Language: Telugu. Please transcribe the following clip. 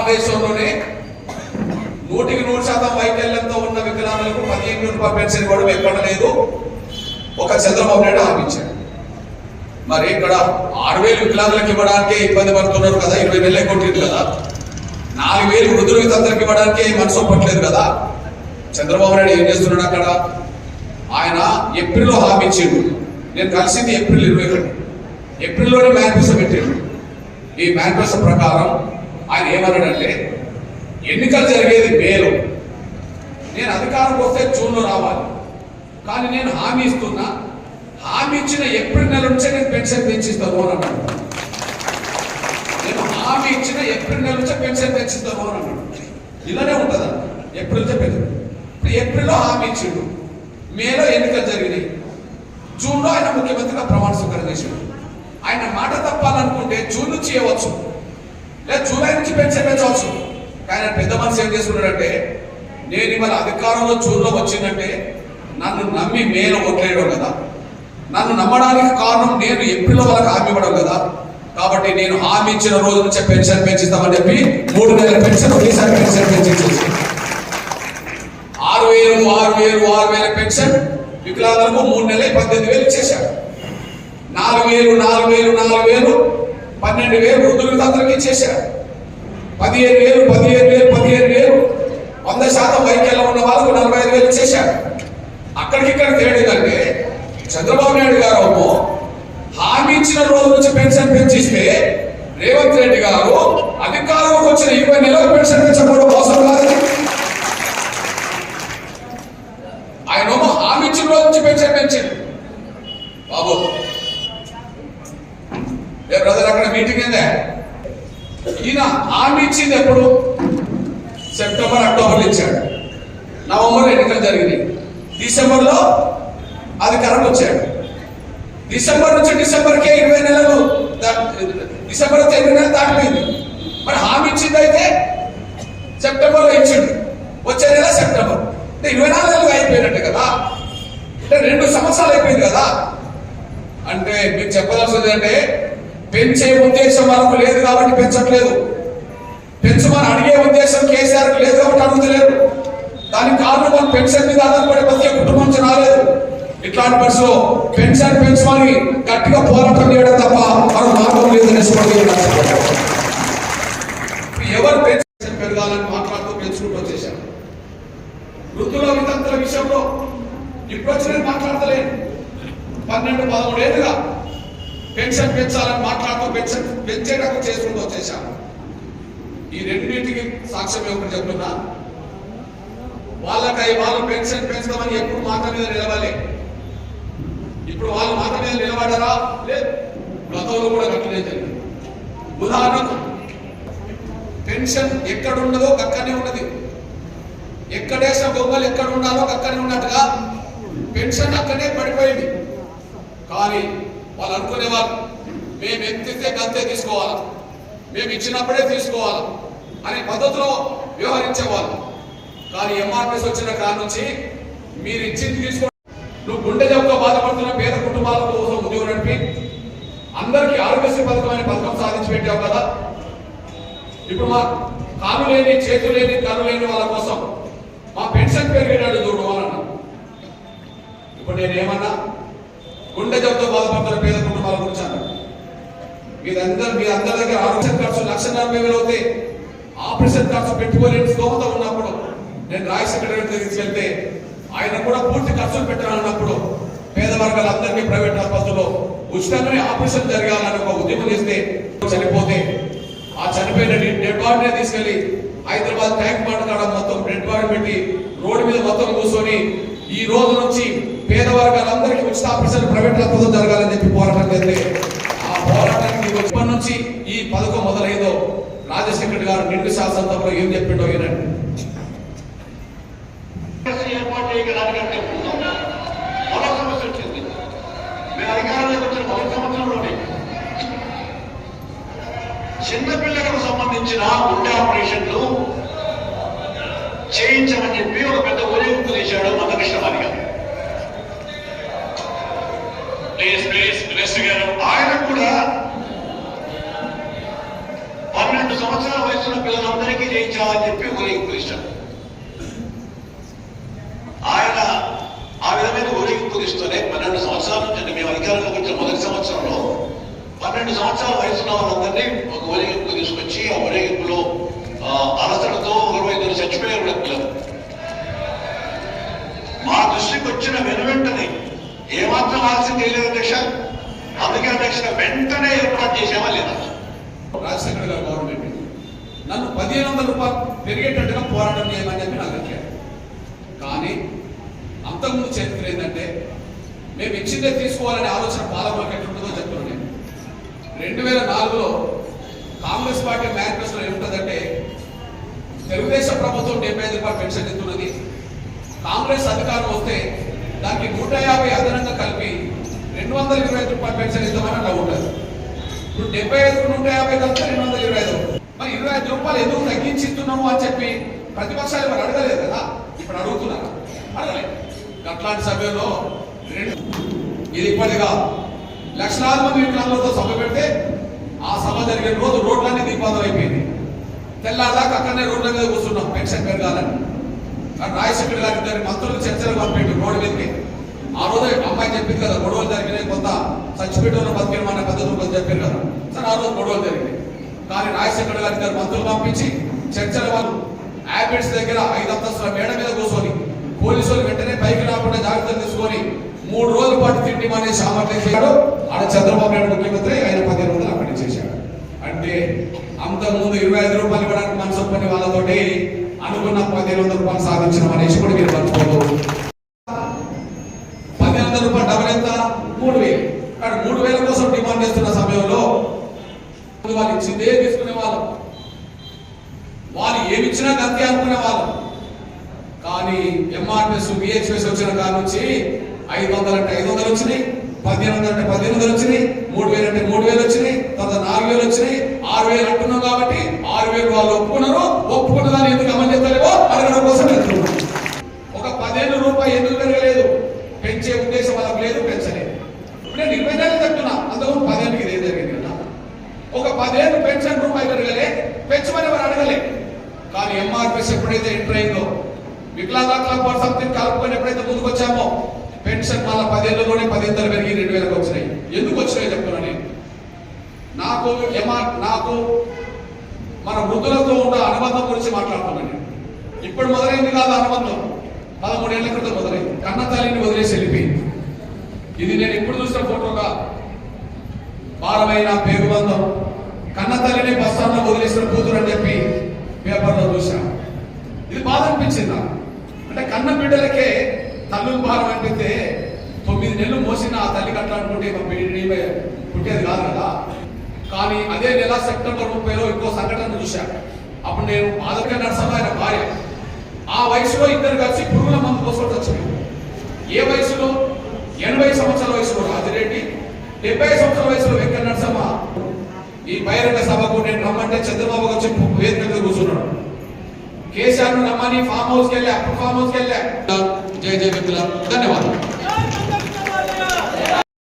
భారతదేశంలోనే నూటికి నూరు శాతం వైకల్యంతో ఉన్న వికలాంగులకు పదిహేను రూపాయలు పెన్షన్ ఇవ్వడం ఎక్కడ లేదు. ఒక చంద్రబాబు నాయుడు ఆపించాడు మరి ఇక్కడ ఆరు వేలు వికలాంగులకు ఇవ్వడానికే ఇబ్బంది పడుతున్నారు కదా ఇరవై వేలే కొట్టింది కదా. నాలుగు వేలు వృద్ధులకు అందరికి ఇవ్వడానికే మనసు ఒప్పట్లేదు కదా. చంద్రబాబు నాయుడు ఏం చేస్తున్నాడు అక్కడ? ఆయన ఏప్రిల్లో హామీ ఇచ్చిండు. నేను కలిసింది ఏప్రిల్ ఇరవై ఒకటి. ఏప్రిల్లోనే మేనిఫెస్టో పెట్టాడు. ఈ మేనిఫెస్టో ప్రకారం ఆయన ఏమన్నాడంటే ఎన్నికలు జరిగేది మేలో. నేను అధికారం వస్తే జూన్లో రావాలి. కానీ నేను హామీ ఇస్తున్నా. హామీ ఇచ్చిన ఏప్రిల్ నెల నుంచే నేను పెన్షన్ పెంచిస్తాను అని అన్నాడు. నేను హామీ ఇచ్చిన ఏప్రిల్ నెల నుంచే పెన్షన్ పెంచిస్తాను అని అన్నాడు. ఇలానే ఉంటుందా? ఏప్రిల్ చెప్పేది ఇప్పుడు ఏప్రిల్లో హామీ ఇచ్చిండు. మేలో ఎన్నికలు జరిగినాయి. జూన్లో ఆయన ముఖ్యమంత్రిగా ప్రమాణ స్వీకారం చేసిండు. ఆయన మాట తప్పాలనుకుంటే జూన్ నుంచి ఇవ్వచ్చు. లేదా జూలై పెన్షన్ పెంచవచ్చు కానీ ఆయన పెద్ద మనిషి ఏం చేసుకున్నాడంటే నేను ఇవాళ అధికారంలో జూన్లో వచ్చిందంటే నన్ను నమ్మి మేలు ఓట్లేయడం కదా. నన్ను నమ్మడానికి కారణం నేను ఏప్రిల్ వాళ్ళకి హామీ ఇవ్వడం కదా. కాబట్టి నేను హామీ ఇచ్చిన రోజు నుంచే పెన్షన్ పెంచుతామని చెప్పి మూడు నెలల పెన్షన్ ఒకేసారి పెన్షన్ పెంచేసేసి ఆరు వేలు ఆరు వేలు ఆరు వేల పెన్షన్ వికలాంగులకు మూడు నెలలు పద్దెనిమిది వేలు ఇచ్చేశాడు నాలుగు వేలు నాలుగు వేలు నాలుగు వేలు పన్నెండు వేలు వృద్ధులకు అందరికి ఇచ్చేశాడు పదిహేను వేలు పదిహేను వేలు పదిహేను వేలు. వంద శాతం వైకల్యం ఉన్న వాళ్ళకు నలభై ఐదు వేలు ఇచ్చేశాడు అక్కడికిక్కడ తేడేదంటే చంద్రబాబు నాయుడు గారు హామీ ఇచ్చిన రోజు నుంచి పెన్షన్ పెంచిస్తే రేవంత్ రెడ్డి గారు అధికారంలోకి వచ్చిన ఇరవై నెలలకు పెన్షన్ పెంచకపోవడం అవసరం కాదు. ఆయన హామీ ఇచ్చిన రోజు నుంచి పెన్షన్ పెంచింది బాబు ఏ బ్రదర్ అక్కడ మీటింగ్ ఏందే? ఈయన హామీ ఇచ్చింది ఎప్పుడు? సెప్టెంబర్ అక్టోబర్లో ఇచ్చాడు. నవంబర్ ఎన్నికలు జరిగినాయి. డిసెంబర్లో అధికారం వచ్చాడు. డిసెంబర్ నుంచి డిసెంబర్కే ఇరవై నెలలు డిసెంబర్ అయితే ఇరవై నెలలు దాటిపోయింది. మరి హామీ ఇచ్చింది అయితే సెప్టెంబర్లో ఇచ్చిండు. వచ్చే నెల సెప్టెంబర్ అంటే ఇరవై నాలుగు నెలలు అయిపోయినట్టు కదా? అంటే రెండు సంవత్సరాలు అయిపోయింది కదా? అంటే మీరు చెప్పదలసింది అంటే పెంచే ఉద్దేశం మనకు లేదు కాబట్టి పెంచట్లేదు. పెంచమని అడిగే ఉద్దేశం కేసీఆర్ లేదు కాబట్టి అడుగుతలేరు. దానికి కారణం వాళ్ళు పెన్షన్ మీద ఆధారపడే ప్రతి కుటుంబం నుంచి రాలేదు. ఇట్లాంటి పరిస్థితిలో పెన్షన్ పెంచమని గట్టిగా పోరాటం చేయడం తప్ప మనం మార్గం లేదని ఎవరు పెన్షన్ పెరగాలని మాట్లాడుతూ పెంచుకుంటూ వచ్చేసారు వృద్ధుల వితంతుల విషయంలో ఇప్పుడు వచ్చి నేను మాట్లాడతలేను. పన్నెండు పదమూడు ఏళ్ళుగా పెన్షన్ పెంచాలని మాట్లాడుతూ పెన్షన్ పెంచేటప్పుడు చేసుకుంటూ వచ్చేసాను ఈ రెండింటికి సాక్ష్యం ఒకటి చెప్తున్నా? వాళ్ళకై వాళ్ళు పెన్షన్ పెంచుతామని ఎప్పుడు మాట మీద నిలవాలి ఇప్పుడు వాళ్ళు మాట మీద నిలబడరా? లేదు. గతంలో కూడా గట్లనే జరిగింది. ఉదాహరణకు పెన్షన్ ఎక్కడ ఉన్నదో అక్కడనే ఉన్నది. ఎక్కడేసిన బొమ్మలు ఎక్కడ ఉండాలో అక్కడనే ఉన్నట్టుగా పెన్షన్ అక్కడే పడిపోయింది. కానీ వాళ్ళు అనుకునేవారు మేము ఎత్తితే గంతే తీసుకోవాలి? మేము ఇచ్చినప్పుడే తీసుకోవాలి? అనే పద్ధతిలో వ్యవహరించేవాళ్ళు. కానీ ఎంఆర్పిఎస్ వచ్చిన కాడ నుంచి మీరు ఇచ్చింది తీసుకో నువ్వు గుండె జబ్బుతో బాధపడుతున్న పేద కుటుంబాల కోసం ఉద్యోగం నడిపి అందరికీ ఆరోగ్యశ్రీ పథకం అనే పథకం సాధించి పెట్టావు కదా? ఇప్పుడు మా కాలు లేని చేతులు లేని కళ్ళు లేని వాళ్ళ కోసం మా పెన్షన్ పెరిగినాడు చూడు అన్నా ఇప్పుడు నేనేమన్నా గుండె జబ్బుతో బాధపడుతున్న పేద కుటుంబాల గురించి అన్నా మీరందరూ మీ అందరి దగ్గర ఆపరేషన్ ఖర్చు లక్ష నలభై వేలు అవుతాయి ఆపరేషన్ ఖర్చు పెట్టుకోలేని స్తోమత ఉన్నప్పుడు నేను రాయ సెక్రటరీ తీసుకెళ్తే ఆయన కూడా పూర్తి ఖర్చులు పెట్టాలన్నప్పుడు పేద వర్గాలందరికీ ప్రైవేట్ ఆసుపత్రిలో ఉచితంగానే ఆపరేషన్ జరగాలని ఒక ఉద్యమం చేస్తే చనిపోతే ఆ చనిపోయిన డెడ్ బాడీనే తీసుకెళ్ళి హైదరాబాద్ ట్యాంక్ బండ్ కాడ మొత్తం డెడ్ బాడీ పెట్టి రోడ్డు మీద మొత్తం కూర్చొని ఈ రోజు నుంచి పేద వర్గాలందరికీ ఉచిత ఆపరేషన్ ప్రైవేట్ ఆసుపత్రులు జరగాలని చెప్పి పోరాటం చేస్తే ఆ పోరాటానికి ఇప్పటి నుంచి ఈ పథకం మొదలైందో రాజశేఖర్ గారు నిండు శాసనసభలో ఏం చెప్పిండో వినండి. చిన్నపిల్లలకు సంబంధించిన గుండె ఆపరేషన్ సమస్య వచ్చింది మేము అధికారంలోకి వచ్చిన మొదటి సంవత్సరంలోనే చిన్నపిల్లలకు సంబంధించిన గుండె ఆపరేషన్లు చేయించమని చెప్పి ఒక పెద్ద ఊరేగింపు తీశాడు మందకృష్ణమాని గారు ప్లీజ్ ప్లీజ్ మినిస్టర్ గారు ఆయన కూడా పన్నెండు సంవత్సరాల పిల్లలందరికీ చేయించాలని చెప్పి ఊరేగింపు ఇచ్చారు ఆయన ఆ విధమైన ఊరేగింపు ఇస్తూనే పన్నెండు సంవత్సరాల నుంచి అంటే మేము అధికారంలోకి వచ్చిన మొదటి సంవత్సరంలో పన్నెండు సంవత్సరాల వయసున్న వాళ్ళందరినీ ఒక ఊరేగింపు తీసుకొచ్చి ఆ ఊరేగింపులో ఆ, అలసటతో ఒకరు ఇద్దరు చచ్చిపోయారు పిల్లలు మా దృష్టికి వచ్చిన వెనువెంటనే ఏమాత్రం ఆలస్యం చేయలేదు అధ్యక్ష. అందుకే అధ్యక్ష వెంటనే ఏర్పాటు చేసేవా లేదా రాజశేఖర్ గారు గవర్నమెంట్ నన్ను పదిహేను వందల రూపాయలు పెరిగేటట్టుగా పోరాటం చేయమని చెప్పి నాకు అడిగారు. కానీ అంతకుముందు చరిత్ర ఏంటంటే మేము ఇచ్చిందే తీసుకోవాలనే ఆలోచన పాలకులకు ఎట్లుంటుందో చెప్తున్నాను నేను. రెండు వేల నాలుగులో కాంగ్రెస్ పార్టీ మేనిఫెస్టోలో ఏముంటుందంటే తెలుగుదేశం ప్రభుత్వం డెబ్బై ఐదు రూపాయలు పెన్షన్ ఇస్తున్నది. కాంగ్రెస్ అధికారం వస్తే దానికి నూట యాభై అదనంగా కలిపి రెండు వందల ఇరవై ఐదు రూపాయలు పెన్షన్ ఇద్దామని అలా ఉంటుంది. ఇప్పుడు డెబ్బై ఐదు నూట యాభై కలిపి రెండు వందల ఇరవై ఐదు మరి ఇరవై ఐదు రూపాయలు ఎందుకు తగ్గించి ఇస్తున్నాము అని చెప్పి ప్రతిపక్షాలు మరి అడగలేదు కదా? ఇప్పుడు అడుగుతున్నారు. అడగలేదు. అట్లాంటి సభ్యుల్లో రెండు ఇది ఇప్పటిగా లక్షలాది మంది వికలాంగులతో సభ పెడితే ఆ సభ జరిగిన రోజు రోడ్లన్నీ దీపావళి అయిపోయింది తెల్లారిదాకా అక్కడనే రోడ్ల మీద కూర్చున్నాం. పెన్షన్ పెరగాలని. కానీ రాజశేఖర్ గారి ఇద్దరు మంత్రులు చర్చలు పంపిండు రోడ్డు మీదకి. ఆ రోజు అమ్మాయి చెప్పింది కదా గొడవలు జరిగినాయి కొంత చచ్చిపెట్టిన బతికిన మన పద్ధతులు కొంత చెప్పారు కదా. సరే ఆ రోజు గొడవలు జరిగినాయి. కానీ రాజశేఖర్ గారి గారు మంత్రులు పంపించి చర్చల వాళ్ళు యాపిడ్స్ దగ్గర ఐదు అంతస్తుల మేడ మీద కూర్చొని పోలీసులు వెంటనే పైకి రాకుండా జాగ్రత్తలు తీసుకొని మూడు రోజుల పాటు తిండి మనే సామర్థ్యం చేశాడు ఆడ చంద్రబాబు నాయుడు ముఖ్యమంత్రి ఆయన పదిహేను వందలు అక్కడి చేశాడు. అంటే అంతకుముందు ఇరవై ఐదు రూపాయలు ఇవ్వడానికి మనసు పని వాళ్ళతోటి అనుకున్న పదిహేను వందల రూపాయలు సాధించిన అనేసి కూడా మీరు మర్చిపోదు పదిహేను వందల రూపాయలు డబల్ ఎంత? మూడు వేలు. మూడు వేల కోసం డిమాండ్ చేస్తున్న సమయంలో వాళ్ళు ఇచ్చిందే తీసుకునే వాళ్ళం. వాళ్ళు ఏమిచ్చినా గంతే అనుకునే వాళ్ళం. కానీ ఎంఆర్ఎస్ బిహెచ్ఎస్ వచ్చిన కాడ నుంచి ఐదు వందలు అంటే ఐదు వందలు వచ్చినాయి పదిహేను వందలు అంటే పదిహేను వందలు వచ్చినాయి మూడు వేలు అంటే మూడు వేలు వచ్చినాయి తర్వాత నాలుగు వేలు వచ్చినాయి ఆరు వేలు అంటున్నాం కాబట్టి ఆరు వేలు వాళ్ళు ఒప్పుకున్నారు ఒప్పుకున్న దాన్ని ఎందుకు అమలు చేస్తలేవో అడగడం కోసం వెళ్తున్నాం ఒక పదిహేను రూపాయలు ఎందుకు పెరగలేదు పెంచే ఉద్దేశం వాళ్ళకి లేదు పెంచలేదు ఇప్పుడు నేను ఇరవై నెలలు చెప్తున్నా అంతకుముందు పదిహేనుకి ఇదే జరిగింది కదా ఒక పదిహేను పెన్షన్ రూపాయలు పెరగలే పెంచమని వారు అడగలే కానీ ఎంఆర్పిఎస్ ఎప్పుడైందో? ఎంటర్ అయిందో వికలాంగుల కోర్ సంథింగ్ కలుపుకొని ఎప్పుడైతే ముందుకు వచ్చామో పెన్షన్ మళ్ళీ పదిహేనులోనే పదిహేను పెరిగి రెండు వేలకు వచ్చినాయి. ఎందుకు వచ్చినాయి చెప్తున్నా నేను. నాకు ఎమా నాకు మన వృద్ధులతో ఉన్న అనుబంధం గురించి మాట్లాడుతున్నాను ఇప్పుడు మొదలైంది కాదు అనుబంధం. పదమూడేళ్ళ క్రితం మొదలైంది. కన్న తల్లిని వదిలేసి వెళ్ళిపోయింది. ఇది నేను ఇప్పుడు చూసిన ఫోటోగా. భారమైన పేరుబంధం కన్న తల్లిని బస్ వదిలేసిన కూతురు అని చెప్పి పేపర్లో చూశాను. ఇది బాధ అనిపించింది? అంటే కన్న బిడ్డలకే తల్లుల భారం అనిపిస్తే తొమ్మిది నెలలు మోసిన ఆ తల్లి కట్ట అనుకుంటే పుట్టేది కాదు కదా. కానీ అదే నెల సెప్టెంబర్ ముప్పైలో ఇంకో సంఘటన చూశాను అప్పుడు నేను బాధగా నరసమ్మ ఆయన భార్య. ఆ వయసులో ఇద్దరు కలిసి పురుగుల మందు కోసం వచ్చింది ఏ వయసులో? ఎనభై సంవత్సరాల వయసులో రాజిరెడ్డి డెబ్బై సంవత్సరాల వయసులో వెంకట నరసమ్మ. ఈ బహిరంగ సభకు నేను రమ్మంటే చంద్రబాబు వచ్చి వేదిక మీద కూర్చున్నాడు. కేసీఆర్ను రమ్మని ఫామ్ హౌస్కి వెళ్ళా అప్పుడు ఫామ్ హౌస్కి వెళ్ళా. జై జై విప్లవ్ ధన్యవాదాలు.